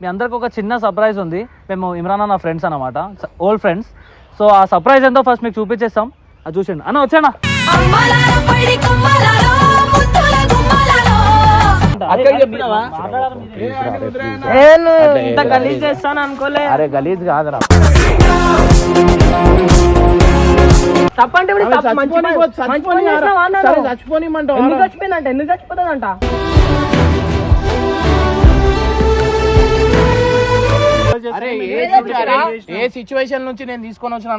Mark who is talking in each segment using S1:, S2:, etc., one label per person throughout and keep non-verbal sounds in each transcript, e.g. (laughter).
S1: మీ అందరికి ఒక చిన్న సర్ప్రైజ్ ఉంది. మేము ఇమ్రాన్ అన్న ఫ్రెండ్స్ అనమాట ఓల్డ్ ఫ్రెండ్స్ సో ఆ సర్ప్రైజ్ ఎంతో ఫస్ట్ మీకు చూపించేస్తాం. అది చూసిండు అన్న వచ్చానా
S2: అరే గలీజ్ కాదురా.
S3: తప్పంటే చచ్చిపోయిందంట? ఎందుకు చచ్చిపోతుందంట?
S2: ఏ situ- అరే, ఏ సిచ్యువేషన్ నుంచి నేను తీసుకొని వచ్చినా.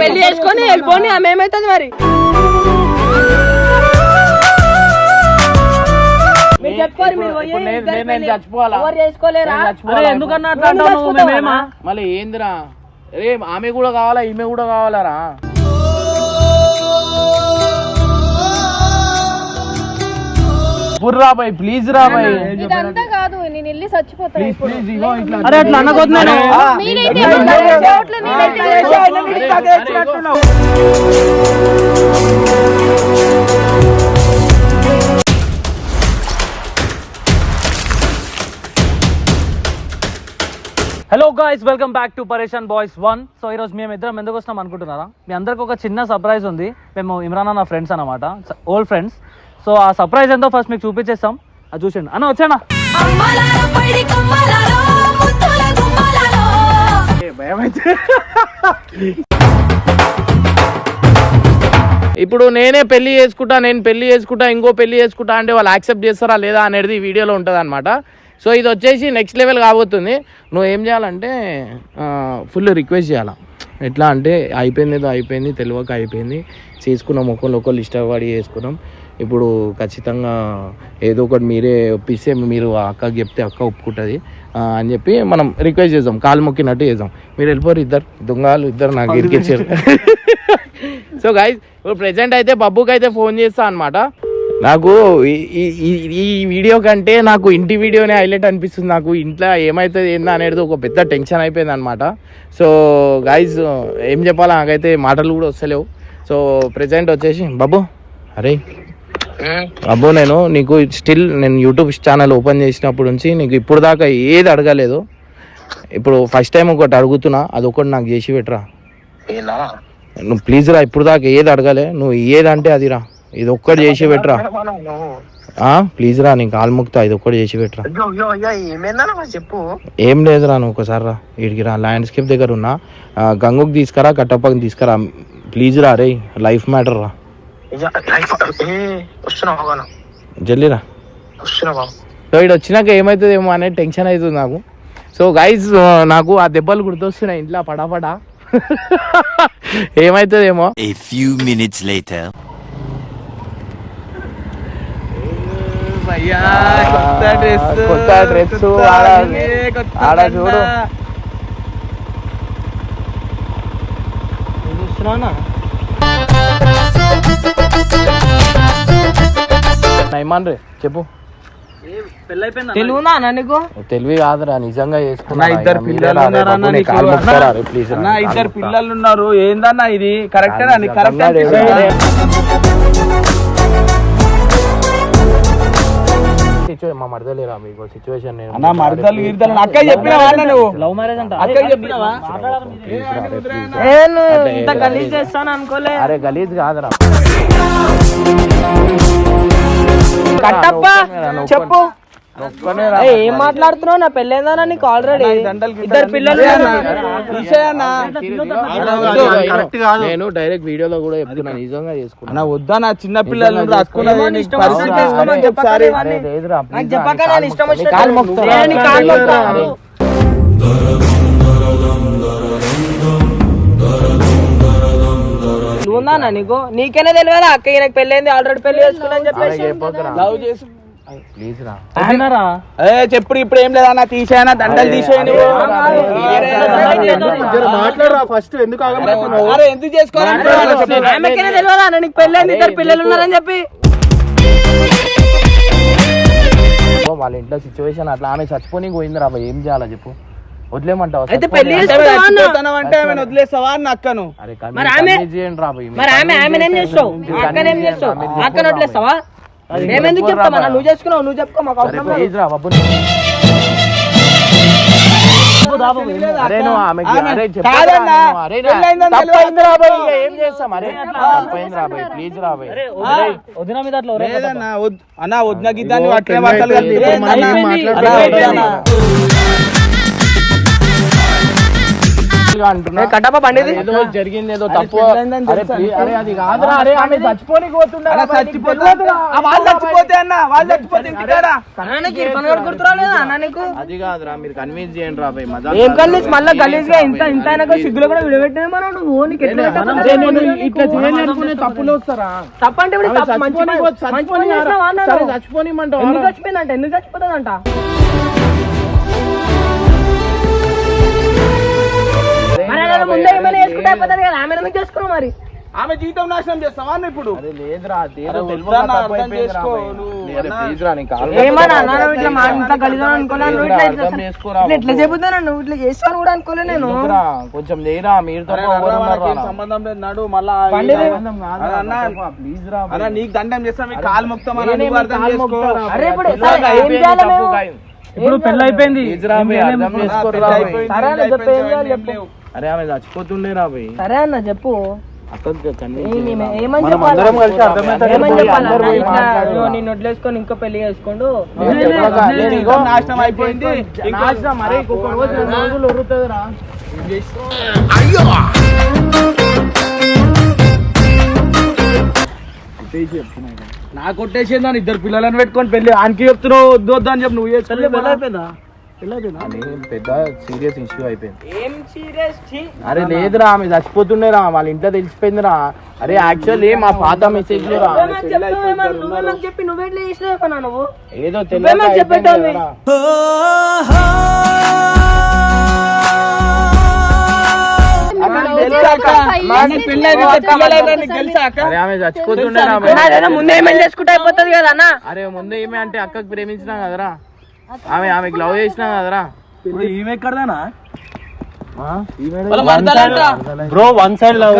S3: పెళ్ళి చేసుకొని వెళ్ళిపోని ఆమె ఏమైతుంది మరి?
S1: ఎందుకన్నా
S2: మళ్ళీ ఏందిరా? రే ఆమె కూడా కావాలా? ఈమె కూడా కావాలరా? ప్లీజ్ రా బాయ్.
S4: ఇదంతా కాదు నేను వెళ్ళి చచ్చిపోతాను
S1: అరే అట్లా
S4: మీరైతే
S1: hello guys welcome back to Pareshan boys one so ఈరోజు మేము ఇద్దరం ఎందుకు వస్తున్నాం అనుకుంటున్నారా? మీ అందరికి ఒక చిన్న సర్ప్రైజ్ ఉంది. మేము ఇమ్రాన్ అన్న ఫ్రెండ్స్ అనమాట ఓల్డ్ ఫ్రెండ్స్ సో ఆ సర్ప్రైజ్ ఎంతో ఫస్ట్ మీకు చూపించేస్తాం. అది చూసిండు అన్న వచ్చానా
S2: ఇప్పుడు నేనే పెళ్ళి చేసుకుంటా నేను పెళ్ళి చేసుకుంటా ఇంకో పెళ్ళి చేసుకుంటా అంటే వాళ్ళు యాక్సెప్ట్ చేస్తారా లేదా అనేది ఈ వీడియోలో ఉంటుంది అనమాట సో ఇది వచ్చేసి నెక్స్ట్ లెవెల్ కాబోతుంది. నువ్వు ఏం చేయాలంటే ఫుల్ రిక్వెస్ట్ చేయాలా? ఎట్లా అంటే అయిపోయింది ఏదో అయిపోయింది తెలియక అయిపోయింది. చేసుకున్నాం ఒకళ్ళు ఒకళ్ళు ఇష్టపడి చేసుకున్నాం. ఇప్పుడు ఖచ్చితంగా ఏదో ఒకటి మీరే ఒప్పిస్తే మీరు ఆ అక్కకి చెప్తే అక్క ఒప్పుకుంటుంది. అని చెప్పి మనం రిక్వెస్ట్ చేద్దాం. కాలు మొక్కినట్టు చేద్దాం. మీరు వెళ్ళిపోరు ఇద్దరు. దొంగలు ఇద్దరు నాకు ఇరికిచ్చారు సో గైస్ ఇప్పుడు ప్రెసెంట్ అయితే బబ్బుకి అయితే ఫోన్ చేస్తా అనమాట నాకు ఈ- వీడియో కంటే నాకు ఇంటి వీడియోనే హైలైట్ అనిపిస్తుంది. నాకు ఇంట్లో ఏమవుతుంది ఏందా అనేది ఒక పెద్ద టెన్షన్ అయిపోయింది అనమాట సో గైజ్ ఏం చెప్పాలా నాకైతే మాటలు కూడా వస్తలేవు. సో ప్రెసెంట్ వచ్చేసి బాబు అరే అబ్బో నేను నీకు స్టిల్ నేను యూట్యూబ్ ఛానల్ ఓపెన్ చేసినప్పటి నుంచి నీకు ఇప్పుడు దాకా ఏది అడగలేదు. ఇప్పుడు ఫస్ట్ టైం ఒకటి అడుగుతున్నా అది ఒకటి నాకు చేసి పెట్టరా. నువ్వు ప్లీజ్ రా ఇప్పుడు దాకా ఏది అడగలే నువ్వు ఏదంటే అది రా. ఇది ఒక్కటి చేసి పెట్టరా? ఆ ప్లీజ్ రా నీకు కాలు ముక్తా ఇది ఒక్కటి చేసి పెట్టరా?
S5: చెప్పు.
S2: ఏం లేదురా నువ్వు ఒకసారి రా వీడికి రా. ల్యాండ్స్కేప్ దగ్గర ఉన్నా. గంగుకి తీసుకురా కట్టప్పకి తీసుకురా. ప్లీజ్ రా రే లైఫ్ మ్యాటర్ రా.
S5: లైఫ్ ఏ వస్తున్నా బాగా
S2: జల్దీ రా.
S5: వస్తున్నా బాబు
S2: సో ఇటు వచ్చినాక ఏమవుతుందేమో అనే టెన్షన్ అవుతుంది నాకు. సో గైజ్ నాకు ఆ దెబ్బలు గుర్తొస్తున్నాయి. ఇంట్లో పడాపడా. (laughs) ఏమవుతుందేమో
S6: A few minutes
S2: కొత్త డ్రెస్ ఆడ ఆడ చూడు. నైమాన్ రే చెప్పు.
S3: తెలుగునా అన్న నీకు?
S2: తెలివి కాదురా నిజంగా చేసుకున్నా
S7: ఇద్దరు పిల్లలు ఉన్నారా అన్న నీకు?
S2: ప్లీజ్
S7: అన్న ఇద్దరు పిల్లలు ఉన్నారు. ఏందన్నా ఇది? కరెక్టేనా కరెక్ట్ అనిపిస్తుందా?
S2: మా మరదలేరా మీకు సిచ్యువేషన్
S7: అన్న మరదలు గిరిదలు అక్క చెప్పినావా అన్న నువ్వు?
S1: లవ్ మ్యారేజ్ అంట.
S7: అక్క చెప్పినావా
S3: ఏ నువ్వు ఇంత గలీజ్ చేస్తాను అనుకోలే.
S2: అరే గలీజ్ కాదురా.
S3: కట్టప్ప చెప్పు. ఏ, ఏం మాట్లాడుతున్నావు? నా పెళ్ళేందా నీకు ఆల్రెడీ ఇద్దరు పిల్లలు
S2: నేను డైరెక్ట్ వీడియోలో కూడా చెప్తున్నా నిజంగా చేసుకున్నా.
S7: అన్న వద్దా నా చిన్న పిల్లలు నీకు
S3: నాకు నీకు? నీకేనే తెలియదా? అక్క ఈయనకి పెళ్ళైంది ఆల్రెడీ పెళ్ళి చేసుకున్నా అని చెప్పేసి.
S7: లవ్ చేసి చెప్పుడు ఇప్పుడు ఏం లేదన్నా తీసేయనా? దండలు
S5: మాట్లాడరా ఫస్ట్ ఎందుకు
S7: ఎందుకు
S3: పెళ్ళైంది ఇద్దరు పిల్లలు ఉన్నారని చెప్పి.
S2: వాళ్ళ ఇంట్లో సిచ్యువేషన్ అట్లా. ఆమె చచ్చిపోని పోయింది రా ఏం చేయాలా చెప్పు. వదిలేమంటావా
S3: అయితే
S2: చచ్చిపోనీ?
S3: పెళ్ళి
S7: అంటే వదిలేస్తావా అని అక్కను?
S3: మరి ఆమె-.
S2: మీరు
S3: ఆమె ఆమె ఏం చేస్తావు? వదిలేస్తావా మేమెందుకు చెప్తామన్నా నువ్వు చేసుకున్నావు నువ్వు చెప్పుకో మాకు అవసరం లేదు.
S2: ప్లీజ్ రా బాబు
S7: అన్నా వదిన గిద్దాన్ని అట్లే వార్తలు
S2: అంటున్నా.
S3: కట్టప్ప
S2: ఏదో జరిగింది ఏదో తప్పు. అరే అది కాదురా. అరే ఆమె
S7: చచ్చిపోతే వాళ్ళు చచ్చిపోతే అన్న వాళ్ళు చచ్చిపోతే
S2: అది కాదురా మీరు కన్విన్స్ చేయండి రా
S3: ఏం మళ్ళీ గలీజ్గా ఇంత ఇంత సిగ్గులో కూడా విడబెట్టినా
S2: ఇట్లా చేయాలనుకునే తప్పులు వస్తారా?
S3: తప్పంటే ఎందుకు చచ్చిపోయిందంట? ఎందుకు చచ్చిపోతుందంట? అయిపోతుంది కదా ఆమె ఎందుకు చేసుకున్నావు మరి?
S7: ఆమె జీవితం నాశనం చేస్తావా ఇప్పుడు?
S3: ఎట్లా చెబుతాను నువ్వు ఇట్లా చేస్తాను కూడా అనుకోలే నేను?
S2: కొంచెం లేరా మీరు?
S7: సంబంధం లేదు నడు మళ్ళా. నీకు దండం చేస్తా మీ కాలు మొక్తామని
S2: నేనేమి
S7: నువ్వు అర్థం
S2: కాలు
S7: చేసుకో.
S2: మొక్కుతారా
S3: అరే
S2: బాయ్?
S3: ఇప్పుడు ఏం చేయాలి.
S1: ఇప్పుడు పెళ్ళి అయిపోయింది.
S2: అరే ఆమె చచ్చిపోతుండే రా బాయ్
S3: సరే అన్న చెప్పు. నిన్ను ఇంకో
S2: పెళ్ళి ఇగో,
S7: నాశనం అయిపోయింది. నా కొట్టేసింది ఇద్దరు పిల్లలను పెట్టుకొని పెళ్ళి ఆనికి చెప్తున్నావు వద్దు వద్దు అని చెప్పి నువ్వు అయిపోయిందా
S2: పెద్ద సీరియస్ ఇష్యూ అయిపోయింది.
S3: ఏం సీరియస్
S2: అరే లేదురా ఆమె చచ్చిపోతుండేరా వాళ్ళ ఇంట్లో తెలిసిపోయిందిరా. అరే యాక్చువల్లీ మా పాత మెసేజ్ రా.
S3: చెప్పి నువ్వెట్లా నువ్వు
S2: ఏదో.
S3: అదేనా ముందే ఏమైనా చేసుకుంటే అయిపోతుంది కదా అన్న?
S2: అరే ముందు ఏమి అంటే అక్కకి ప్రేమించినా కదరా? ఆమె ఆమెకి లవ్ చేసినా కదరా?
S7: ఈమె ఎక్కడదానా
S2: బ్రో వన్ సైడ్ లవ్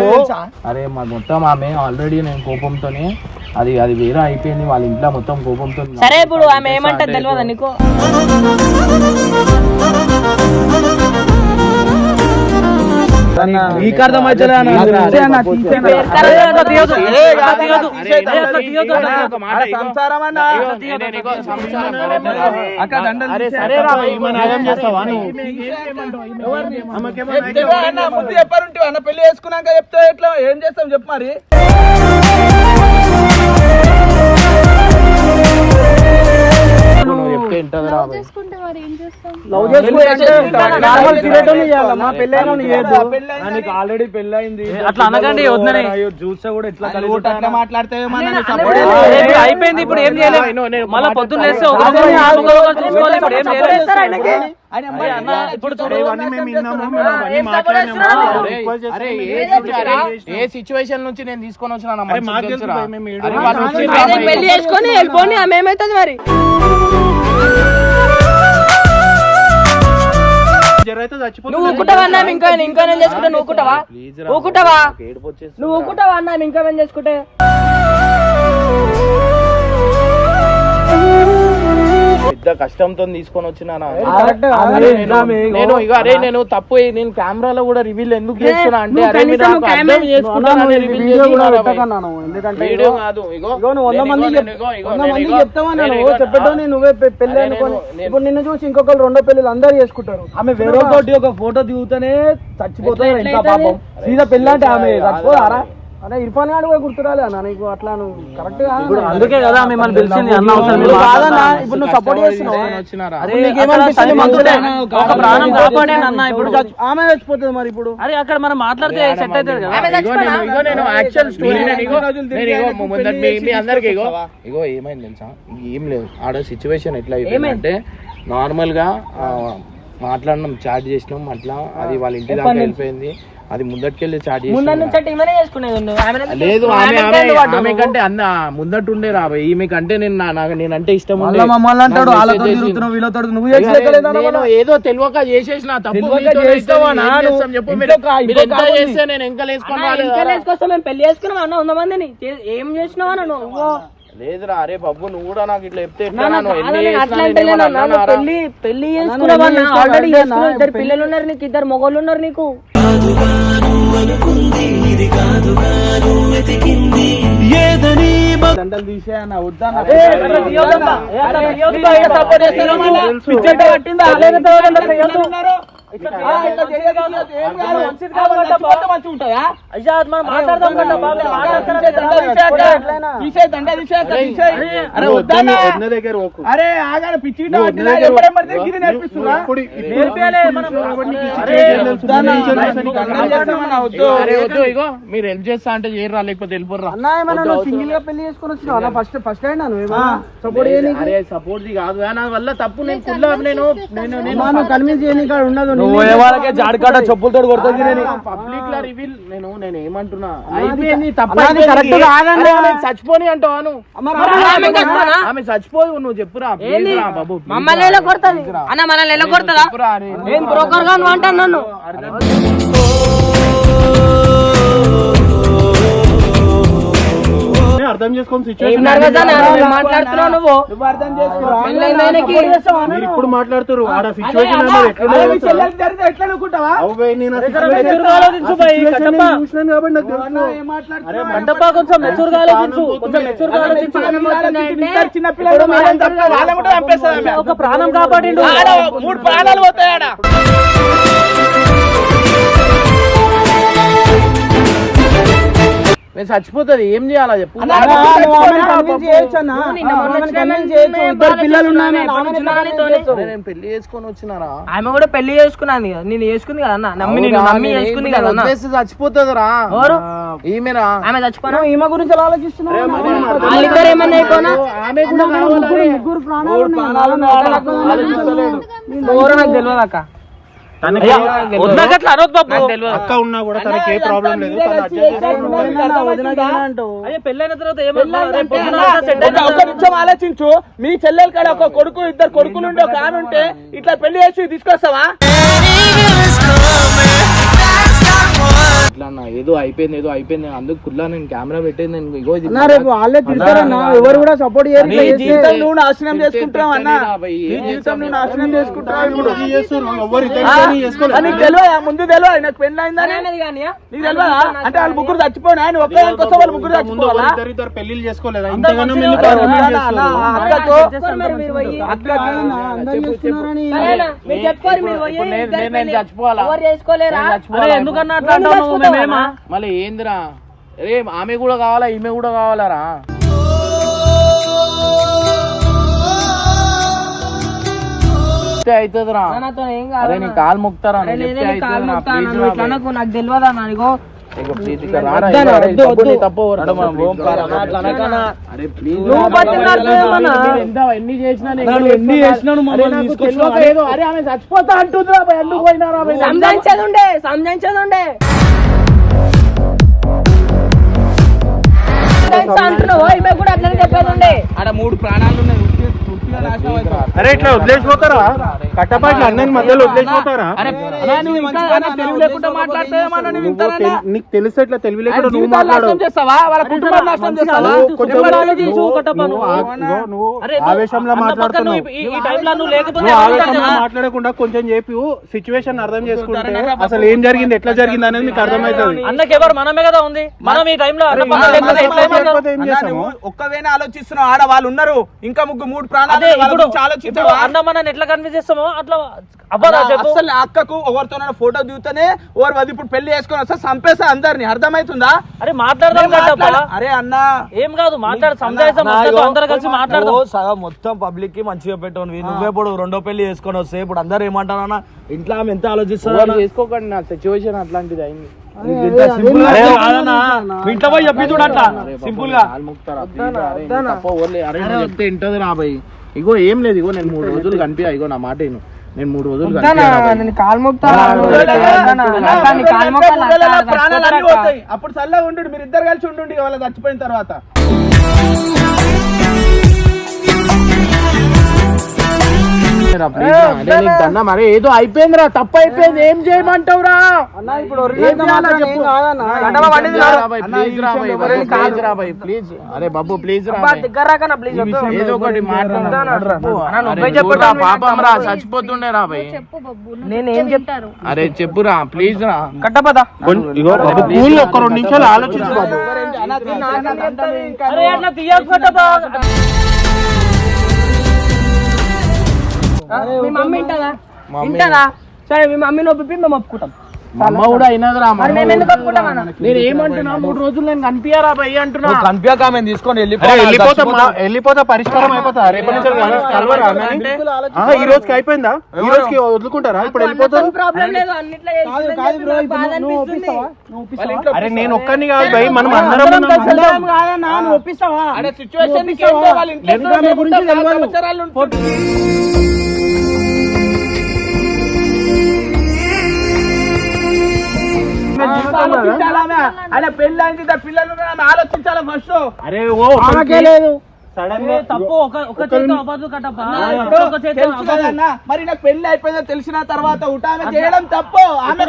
S2: అరే మా మొత్తం ఆమె ఆల్రెడీ నేను కోపంతోనే అది అది వేరే అయిపోయింది వాళ్ళ ఇంట్లో మొత్తం కోపంతో
S3: సరే ఇప్పుడు ఆమె ఏమంటది తెలియదా నీకు?
S7: చెప్తే అన్న ముందు చెప్పారుంటే అన్న. పెళ్ళి చేసుకున్నాక చెప్తే ఎట్లా? ఏం చేస్తాం చెప్పు మరి.
S2: నువ్వు చెప్తే
S4: మరి ఏం చేస్తాం
S7: నీకు ఆల్రెడీ పెళ్ళి అయింది
S1: అట్లా అనకండి వద్దని.
S7: చూస్తే కూడా ఎట్లా అట్లా మాట్లాడితే
S1: అయిపోయింది ఇప్పుడు ఏం చేయలేదు మళ్ళీ పొద్దున్న లేస్తే ఒకరికొకరు ఒకరికొకరు చూసుకోవాలి ఇప్పుడు ఏం చేయలేదు
S2: సిచ్యువేషన్ నుంచి నేను తీసుకొని వచ్చినా.
S3: పెళ్ళి చేసుకొని వెళ్ళిపోని ఆమె ఏమైతుంది మరి? నువ్వు ఊకుంటావా అన్న? ఇంకా ఇంకా నేను చేసుకుంటే నువ్వు ఊకుంటావా? ఊకుంటావా. నువ్వు ఊకుంటావా అన్న? ఇంకా నేను చేసుకుంటే?
S2: పెద్ద కష్టంతో తీసుకొని వచ్చినా నేను-
S7: ఇగో
S2: అరే నేను తప్పు నేను కెమెరాలో కూడా రివీల్ ఎందుకు చేస్తున్నా అంటే
S3: నువ్వు
S2: అరే మీరు అర్థం? వీడియో కాదు ఇగో.
S7: నువ్వు వంద మంది వంద చెప్తావా చెప్పేటోని
S2: పెళ్ళి
S7: అనుకోని. ఇప్పుడు నిన్ను చూసి ఇంకొకరు రెండో పెళ్ళి అందరు చేసుకుంటారు. ఆమె వేరే తోటి ఒక ఫోటో దిగుతూనే చచ్చిపోతారు ఇంకా
S3: అవుతుంది?
S7: పాపం. సీదా పెళ్ళి అంటే ఆమె చచ్చిపోదారా అన్న ఇర్ఫాన్ గారు కూడా గుర్తురాలే అన్న నీకు అట్లా నువ్వు కరెక్ట్
S1: ఇప్పుడు అందుకే కదా మిమ్మల్ని పిలిచింది అన్న అవసరం లేదు.
S7: కాదన్నా ఇప్పుడు నువ్వు సపోర్ట్ చేస్తున్నావు?
S1: ప్రాణం కాపాడండి అన్న ఇప్పుడు
S7: ఆమె చచ్చిపోతుంది మరి ఇప్పుడు.
S1: అరే అక్కడ మనం మాట్లాడితే సెట్ అవుతుంది కదా.
S2: ఇగో నేను ఇగో నేను యాక్చువల్ స్టోరీ నేను ఇగో నేను ఇగో ముందర మీ మీ అందరికి ఇగో. ఇగో ఏమైంది తెలుసా? ఏం లేదు. ఆడ సిచ్యువేషన్ ఎట్లా అయిపోయిందంటే నార్మల్గా మాట్లాడినాం చాట్ చేసినాం అట్లా. అది వాళ్ళ ఇంటి దాకా వెళ్ళిపోయింది. అది ముందటికెళ్ళి
S3: నుంచి అంటే ఈమెనే చేసుకునేది
S2: లేదు? ఆమె
S3: ఆమె
S2: ఆమె? కంటే అన్న ముందట్టుండే రాబోయ్ ఈమె కంటే నేను నా- నాకు నేనంటే ఇష్టం ఉండే.
S7: మమ్మల్ని అంటాడు వాళ్ళతో. తిరుగుతున్నావు వీళ్ళతో నువ్వు
S2: నేను ఏదో తెలియక చేసేసిన తప్పు చెప్పు మీరు ఎంత. చేస్తే నేను
S3: మేము పెళ్ళి చేసుకున్నాం అన్న? వంద మందిని. చే- ఏం చేసినావు అన్న నువ్వు
S2: లేదురా అరే బాబు నువ్వు కూడా నాకు ఇట్లా చెప్తే?
S3: పెళ్ళి పెళ్ళి ఆల్రెడీ చేసుకున్నావు ఇద్దరు పిల్లలు ఉన్నారు నీకు ఇద్దరు మొగోళ్ళు ఉన్నారు నీకు. లేదా తోడంతా చేయొద్దు.
S1: అయ్యా
S7: అరే పిచ్చి
S2: మీరు హెల్ప్ చేస్తా అంటే చేయరా లేకపోతే
S3: నువ్వు సింగిల్గా పెళ్ళి చేసుకొని వచ్చినావు? ఫస్ట్ ఫస్ట్ అయినా సపోర్ట్
S2: సపోర్ట్ కాదు నా వల్ల తప్పు నేను కుల్లా నేను నేను నేను
S3: మనం కన్విన్స్ చేయని కాడ ఉండదు
S7: నువ్వు ఏ వాళ్ళకే జాడికాట చెప్పులతో కొడుతుంది నేను
S2: పబ్లిక్ లా రివీల్ నేను నేను ఏమంటున్నా? అయిపోయింది
S3: అన్నది
S2: తప్పు
S3: correct కాదండి.
S2: చచ్చిపోని అంటావాను ఆమె చచ్చిపోదు నువ్వు చెప్పురా బాబు
S3: మమ్మల్ని ఎలా కొడతాది అన్న మనల్ని ఎలా కొడతాదా. ఏం బ్రోకర్గా నువ్వు అంటాను నన్ను?
S5: అర్థం చేసుకొని
S3: నాన్న? మాట్లాడుతున్నావు నువ్వు.
S7: నువ్వు అర్థం
S5: ఇప్పుడు మాట్లాడుతారు ఆడ సిచ్యువేషన్
S7: ఎట్లా అనుకుంటావా?
S5: నేను చూసినాను కాబట్టి నాకు
S1: కొంచెం మెచ్యూర్ ఆలోచించు. కొంచెం మెచ్యూర్ ఆలోచించు. ఒక ప్రాణం కాపాడిండు.
S7: ఆడ మూడు ప్రాణాలు పోతాయి
S2: నేను చచ్చిపోతుంది. ఏం చేయాలా చెప్పు? నేను పెళ్ళి చేసుకొని వచ్చినారా?
S3: ఆమె కూడా పెళ్ళి చేసుకున్నాను నేను చేసుకుంది కదా అన్న. నమ్మి నేను? నమ్మి చేసుకుంది కదా
S2: చచ్చిపోతుందిరా.
S3: ఎవరు?
S2: ఈమెరా
S3: ఆమె చచ్చిపోయినా ఈమె గురించి నాకు తెలియదు అక్క.
S1: అనొద్దు బాబు.
S5: అక్క ఉన్నా కూడా తనకి ఏ ప్రాబ్లం లేదు.
S1: పెళ్ళైన తర్వాత
S7: ఒక- నిమిషం ఆలోచించు. మీ చెల్లెల కాడ ఒక కొడుకు ఇద్దరు కొడుకులు ఉండే ఒక ఆమె ఉంటే ఇట్లా పెళ్ళి చేసి తీసుకొస్తావా?
S2: ఇట్లా అన్న ఏదో అయిపోయింది ఏదో అయిపోయింది. అందుకు కుల్లా నేను కెమెరా పెట్టేది నేను ఇగో ఇది
S3: రేపు వాళ్ళే తిడతారన్న. ఎవరు కూడా సపోర్ట్
S7: నీ జీవితం నువ్వు నాశనం చేసుకుంటావు అన్న. నీ జీవితం నువ్వు నాశనం చేసుకుంటావు ఇప్పుడు. నీకు తెలియదా ముందు తెలియదా. నాకు పెళ్ళి అయిందని నీకు? తెలియదా? అంటే వాళ్ళు ముగ్గురు చచ్చిపోయినా? ఆయన ఒక్కదానికి వస్తే వాళ్ళు ముగ్గురు
S5: ముందు
S7: చచ్చిపోవాలా?
S5: ఇద్దరు పెళ్ళిళ్ళు చేసుకోలేదా? ఇంతగానో మెల్లి
S7: అన్న,
S5: ప్రాబ్లం
S7: అన్న, అన్న, అక్కకు అక్కకు
S2: ఇప్పుడు నేను నేను- నేను చచ్చిపోవాలా నేను?
S1: ఎందుకన్నా అట్లా అంటావు నువ్వు మేమేమా?
S2: మళ్ళీ ఏందిరా? రే ఆమె కూడా కావాలా ఈమె కూడా కావాలరా? అవుతుందిరా అరే నీ కాలు మొక్తారా
S3: నాకు తెలియదా?
S2: ఎన్ని చేసినా
S7: ఎన్ని చేసినాను
S2: అరే, ఆమె చచ్చిపోతా అంటుందిరా ఎందుకు పోయినారా బై?
S3: సంజాయించేది అంటున్నావు
S7: ఆడ మూడు ప్రాణాలు ఉన్నాయి
S5: అరే ఇట్లా వదిలేసిపోతారా? కట్టపాటి అన్నని మధ్యలో వదిలేసిపోతారా?
S7: లేకుండా మాట్లాడతావేమన్నా
S5: నీకు తెలుసు ఇట్లా తెలివి లేకుండా నువ్వు ఆవేశంలో మాట్లాడుతున్నావు? మాట్లాడకుండా కొంచెం చెప్పి. సిచ్యువేషన్ అర్థం చేసుకుంటే అసలు ఏం జరిగింది ఎట్లా జరిగింది అనేది నీకు అర్థమవుతుంది.
S1: అన్నకి ఎవరు మనమే కదా ఉంది. మనం ఈ టైంలో
S7: ఒక్కవేనా ఆలోచిస్తున్నావు ఆడ వాళ్ళు ఉన్నారు ఇంకా ముగ్గురు మూడు ప్రాణాలు ఆలోచించావా
S1: అన్న మనని ఎట్లా కన్విన్స్ చేస్తామో అట్లా అవ్వదా చెప్పు
S7: అసలు అక్కకు ఎవరితో ఫోటో దిగుతానే ఎవరు అది ఇప్పుడు పెళ్ళి చేసుకొని వస్తే చంపేస్తా అందరిని అర్థమవుతుందా
S1: అరే మాట్లాడదాం
S7: అరే అన్నా
S1: ఏం కాదు మాట్లాడు అందరూ కలిసి మాట్లాడదాం
S8: సగం మొత్తం పబ్లిక్కి మంచిగా పెట్టవు నువ్వే ఇప్పుడు రెండో పెళ్ళి చేసుకొని వస్తే ఇప్పుడు అందరు ఏమంటారన్నా ఇంట్లో ఆమె ఎంత ఆలోచిస్తారో
S2: చేసుకోకండి నా సిచ్యువేషన్ అట్లాంటిది అయింది
S8: ఇంట్లో పోయి చెప్పి చూడట్లా
S2: సింపుల్గా ఇంటది భయ్ ఇగో ఏం లేదు ఇగో నేను మూడు రోజులు కనిపించా ఇగో నా మాట నేను మూడు రోజులు
S7: అప్పుడు చల్లగా ఉండు మీరు ఇద్దరు కలిసి ఉండు వాళ్ళ చచ్చిపోయిన తర్వాత.
S2: అరే ఏదో అయిపోయిందిరా తప్పు అయిపోయింది ఏం
S3: నాడు.
S2: రా ప్లీజ్ అరే బాబు ప్లీజ్. ఏదో ఒకటి పాపం రా చచ్చిపోతుండే రా బాయ్.
S4: చెప్పు బబ్బు
S3: నేను ఏం చెప్తారు
S2: అరే చెప్పురా ప్లీజ్ రా.
S3: కట్టపదా.
S5: ఇగో బాబు కూల్ ఒక్క రెండు నిమిషాలు ఆలోచించు బాబు.
S1: తీయకపోతే
S3: మీ మమ్మీ వింటదా వింటదా సరే మీ మమ్మీని ఒప్పి మేము ఒప్పుకుంటాం.
S2: మా అమ్మ కూడా అయినదిరా మా
S3: మరి
S2: అమ్మ
S3: మేము ఎందుకు ఒప్పుకుంటాం అన్న?
S2: నేను ఏమంటున్నా? మూడు రోజులు నేను కనిపించారా భయ్ అంటున్నా?
S8: కనిపించక ఆమెను తీసుకొని
S5: అరే వెళ్ళిపోతా మా- వెళ్ళిపోతా పరిష్కారం అయిపోతా. రేపటి నుంచి కల- కలవరా అన్నని? ఆహా, ఈ రోజుకి అయిపోయిందా? ఈ రోజుకి వదులుకుంటారా? ఇప్పుడు వెళ్ళిపోతారు?
S3: ప్రాబ్లం లేదు అన్నిట్లో చేసిందని చెప్పి నాకు బాధ అనిపిస్తుంది.
S5: అరే నేను ఒక్కరిని కాదు భయ్ మనం అందరం ఉన్నాం.
S3: అందరం కాదన్నా, నువ్వు ఒప్పిస్తావా?
S2: సిచ్యువేషన్
S3: గురించి తెలియదు.
S7: ఆయన అయింది ఇద్దరు పిల్లలు ఆలోచించాలి ఫస్ట్
S5: అరే ఓ
S3: లేదు.
S5: సడన్గా
S1: తప్పు. ఒక ఒక చేతితో అవ్వదు కట్టప్ప ఒక చేతితో.
S7: కదన్నా మరి నాకు పెళ్ళి అయిపోయిందో తెలిసిన తర్వాత ఉటామె చేయడం తప్పు. ఆమె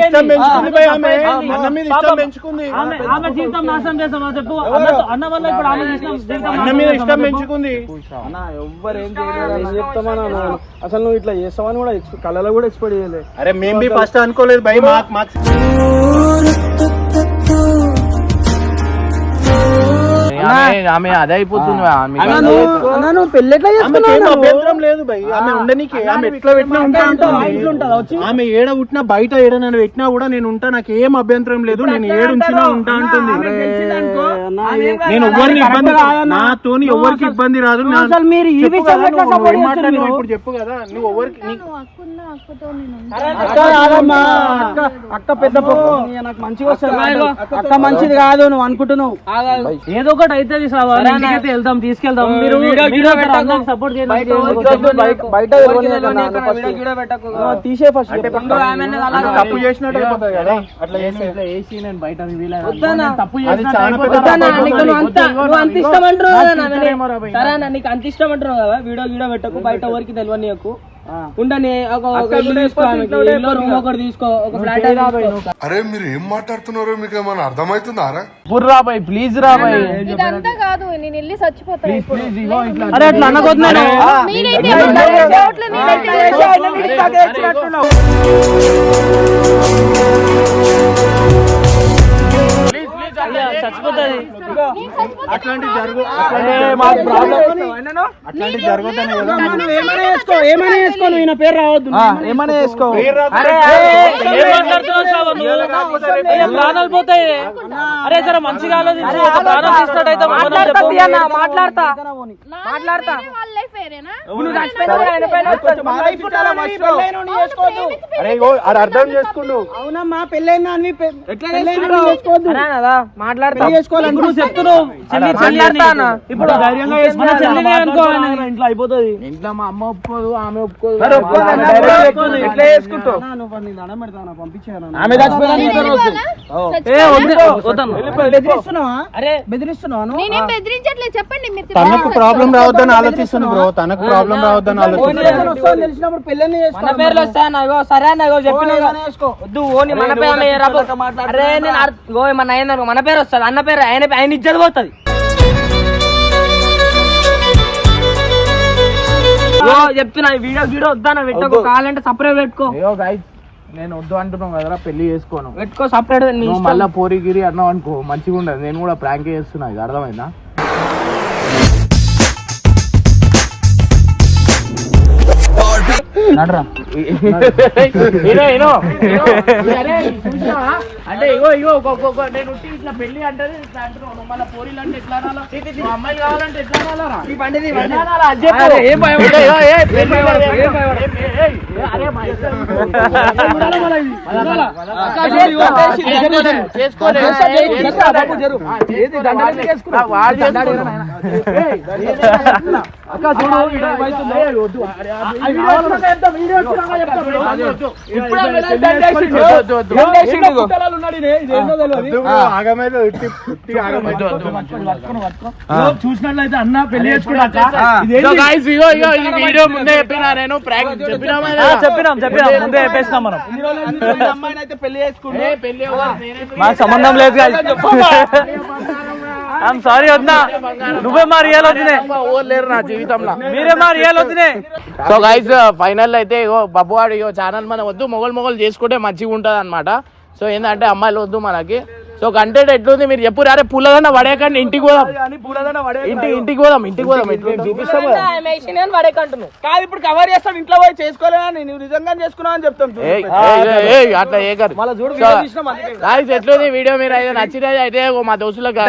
S5: ఇష్టం. పెంచుకుంది భయ్ ఆమె. అన్న మీద. ఇష్టం పెంచుకుంది.
S1: ఆమె ఆమె జీవితం నాశనం చేస్తామా చెప్పు? అన్నతో అన్న వల్ల ఇప్పుడు ఆమె జీవితం
S5: అన్న మీద ఇష్టం? పెంచుకుంది.
S7: అసలు నువ్వు ఇట్లా చేస్తావని కూడా కళలో కూడా ఎక్స్పెక్ట్ చేయలేదు.
S5: అరే మేం బి ఫస్ట్ అనుకోలేదు భయ్ మాకు మాకు
S2: ఆమె అదే అయిపోతుంది ఆమె
S3: నువ్వు పెళ్ళి ఎట్లా
S5: ఆమెకి ఏం అభ్యంతరం లేదు భయ్. ఆమె ఉండనీకి. ఆమె ఎట్లా పెట్టినా ఉంటా అంటుంది. ఆమె ఏడ పుట్టినా బయట ఏడ నన్ను పెట్టినా కూడా నేను ఉంటా. నాకు ఏం అభ్యంతరం లేదు. నేను ఏడుంచినా ఉంటా అంటుంది. నేను ఎవరిని ఇబ్బంది నాతోని ఎవరికి ఇబ్బంది రాదు.
S3: అసలు మీరు ఈ?
S5: ఇప్పుడు చెప్పు కదా. నువ్వు ఎవరికి నీ-
S4: నువ్వు అక్కున్న అక్కతో నేను ఉంటాను.
S3: అక్క కాదమ్మా. అక్క అక్క పెద్ద. నాకు మంచిగా వస్తుంది అక్క మంచిది కాదు నువ్వు అనుకుంటున్నావు.
S1: ఏదో ఒకటి ఇంటికైతే వెళ్దాం తీసుకెళ్దాం. మీరు సపోర్ట్ చేయండి.
S3: తీసే ఫస్ట్
S5: తప్పు చేసినట్టు అయిపోతుంది కదా అట్లా
S2: నేను బయట. తప్పు
S3: అంత ఇష్టం అంటున్నావు కదా నీకు అంత ఇష్టం అంటున్నావు కదా. వీడియో గీడో పెట్టకు బయట ఎవరికి తెలియని ఉండని ఒక ఒక ఇల్లు తీసుకో ఆమెకి. ఇల్లు రూమ్ ఒకటి తీసుకో ఒక ఫ్లాట్ తీసుకో
S9: అరే మీరు ఏం మాట్లాడుతున్నారో మీకు ఏమైనా అర్థమవుతుందా రా
S2: రా బాయ్ ప్లీజ్ రా బాయ్
S4: ఇదంతా కాదు నేను వెళ్ళి చచ్చిపోతాను ఇప్పుడు.
S1: అరే అట్లా
S4: మీరైతే నేనైతే
S1: చచ్చిపోతుంది.
S5: అట్లాంటి జరుగు అట్లాంటి
S3: ఏమైనా వేసుకో ఏమైనా వేసుకో ఈయన పేరు రావద్దు.
S1: ప్రాణాలు పోతాయి. అరే జర మంచిగా ఆలోచించు.
S3: మాట్లాడతా
S4: మాట్లాడతా.
S5: అర్థం చేసుకుండు.
S3: అవునమ్మా పెళ్ళైన చేసుకోవద్దు.
S7: ఇంట్లో అయిపోతుంది.
S2: ఇంట్లో మా అమ్మ ఒప్పుకోదు ఆమె ఒప్పుకోదు.
S7: ఎట్లా చేసుకుంటావు. ఆమె
S5: తనకు ప్రాబ్లం రావద్దని ఆలోచిస్తుంది బ్రో. తనకు ప్రాబ్లం రావద్దని ఆలోచిస్తుంది
S3: పెళ్ళని మన పేర్లు సరే అన్నగో చెప్పిన వద్దు ఓని మన పేరు. అరే నేను అర్- గో మన మన పేరు వస్తుంది? అన్న పేరు ఆయన ఆయన ఇజ్జత పోతుంది. చెప్తున్నా ఈ వీడియో వీడియో వద్దాన పెట్టుకో కావాలంటే సపరేట్ పెట్టుకో.
S2: నేను వద్దు అంటున్నావు కదరా పెళ్ళి చేసుకోను.
S3: పెట్టుకో సపరేట్ నీ
S2: నువ్వు. మళ్ళా పోరి గిరి అన్నావు అనుకో మంచిగా ఉండదు. నేను కూడా ప్రాంక్ చేస్తున్నా ఇది అర్థమైందా?
S3: నడరా?
S2: అంటే ఇగో ఇగో ఒక- ఒక- ఒక నేను ఇట్లా పెళ్ళి అంటే మళ్ళీ పోరీలు అంటే ఎట్లా అమ్మాయిలు కావాలంటే ఎట్లా అనాలరా? ఈడ
S3: ఇప్పుడే
S7: ఉన్నాడు ఇది ఏందో తెలియదు.
S5: ఆగమైతే ఆగమైతే
S7: చూసినట్లయితే అన్న పెళ్ళి చేసుకున్నాక ఇదేంటి?
S2: సో guys, ఇగో ఇగో ఈ వీడియో ముందే చెప్పినా నేను ప్రాంక్ చెప్పినా
S1: ఆ, చెప్పినాం చెప్పినాం ముందే చెప్పేసినాం మనం. (laughs)
S7: అమ్మాయిని అయితే పెళ్ళి చేసుకుంటే
S2: పెళ్ళి అవ్వదు, నేనే పెళ్ళి
S1: మాకు సంబంధం లేదు (laughs) ఐఎమ్ సారీ వద్దా నువ్వే మా రియల్
S2: ఎవరు లేరు నా జీవితంలో.
S1: మీరే మా రియల్ వద్దునే.
S2: సో గైస్ ఫైనల్ అయితే ఇగో బబ్బు వాడు ఇగో ఛానల్ మన వద్దు మొగలు మొగలు చేసుకుంటే మంచిగా ఉంటది అనమాట సో ఏంటంటే అమ్మాయిలు వద్దు మనకి. సో కంటెంట్ ఎట్లుంది మీరు చెప్పు అరే పుల్లదన్న పడేయకండి ఇంటికి పోదాం. ఇంటి ఇంటికి పోదాం ఇంటికి పోదాం చూపిస్తాం కదా.
S7: ఇప్పుడు కవర్ చేస్తాం ఇంట్లో పోయి చేసుకోలేదని నువ్వు నిజంగా చేసుకున్నావు అని చెప్తాం
S2: అట్లా ఏ కాదు. గాయస్ ఎట్లుంది వీడియో? మీరు అయితే నచ్చితే అయితే ఓ మా దోస్తులకు.